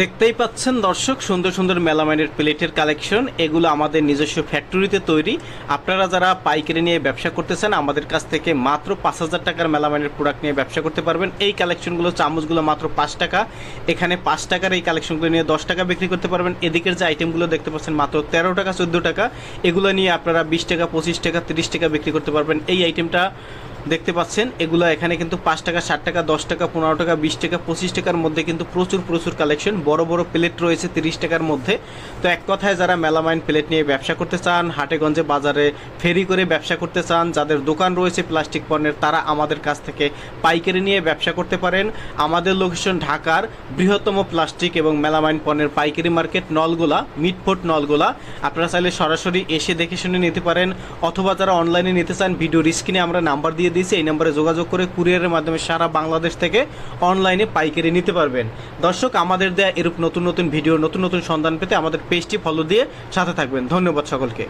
দেখতেই পাচ্ছেন দর্শক, সুন্দর সুন্দর মেলামাইনের প্লেটের কালেকশন। এগুলো আমাদের নিজস্ব ফ্যাক্টরিতে তৈরি। আপনারা যারা পাইকারি নিয়ে ব্যবসা করতেছেন আমাদের কাছ থেকে মাত্র পাঁচ হাজার টাকার মেলামাইনের প্রোডাক্ট নিয়ে ব্যবসা করতে পারবেন। এই কালেকশনগুলো, চামচগুলো মাত্র পাঁচ টাকা। এখানে পাঁচ টাকার এই কালেকশনগুলো নিয়ে দশ টাকা বিক্রি করতে পারবেন। এদিকের যে আইটেমগুলো দেখতে পাচ্ছেন, মাত্র তেরো টাকা, চোদ্দ টাকা। এগুলো নিয়ে আপনারা বিশ টাকা, পঁচিশ টাকা, তিরিশ টাকা বিক্রি করতে পারবেন। এই আইটেমটা দেখতে পাচ্ছেন, এগুলো এখানে কিন্তু পাঁচ টাকা, ষাট টাকা, দশ টাকা, পনেরো টাকা, বিশ টাকা, পঁচিশ টাকার মধ্যে কিন্তু প্রচুর প্রচুর কালেকশন বড় বড় প্লেট রয়েছে তিরিশ টাকার মধ্যে। তো এক কথায় যারা মেলামাইন প্লেট নিয়ে ব্যবসা করতে চান, হাটেগঞ্জে বাজারে ফেরি করে ব্যবসা করতে চান, যাদের দোকান রয়েছে প্লাস্টিক পণ্যের, তারা আমাদের কাছ থেকে পাইকারি নিয়ে ব্যবসা করতে পারেন। আমাদের লোকেশন ঢাকার বৃহত্তম প্লাস্টিক এবং মেলামাইন পণ্যের পাইকারি মার্কেট নলগোলা, মিটফোর্ট নলগোলা। আপনারা চাইলে সরাসরি এসে দেখে শুনে নিতে পারেন, অথবা যারা অনলাইনে নিতে চান ভিডিও স্ক্রিনে আমরা নাম্বার দিয়ে দিয়েছি, এই নাম্বারে যোগাযোগ করে কুরিয়ারের মাধ্যমে সারা বাংলাদেশ থেকে অনলাইনে পাইকারি নিতে পারবেন। দর্শক, আমাদের দেয়া এরূপ নতুন নতুন ভিডিও, নতুন নতুন সন্ধান পেতে আমাদের পেজটি ফলো দিয়ে সাথে থাকবেন। ধন্যবাদ সকলকে।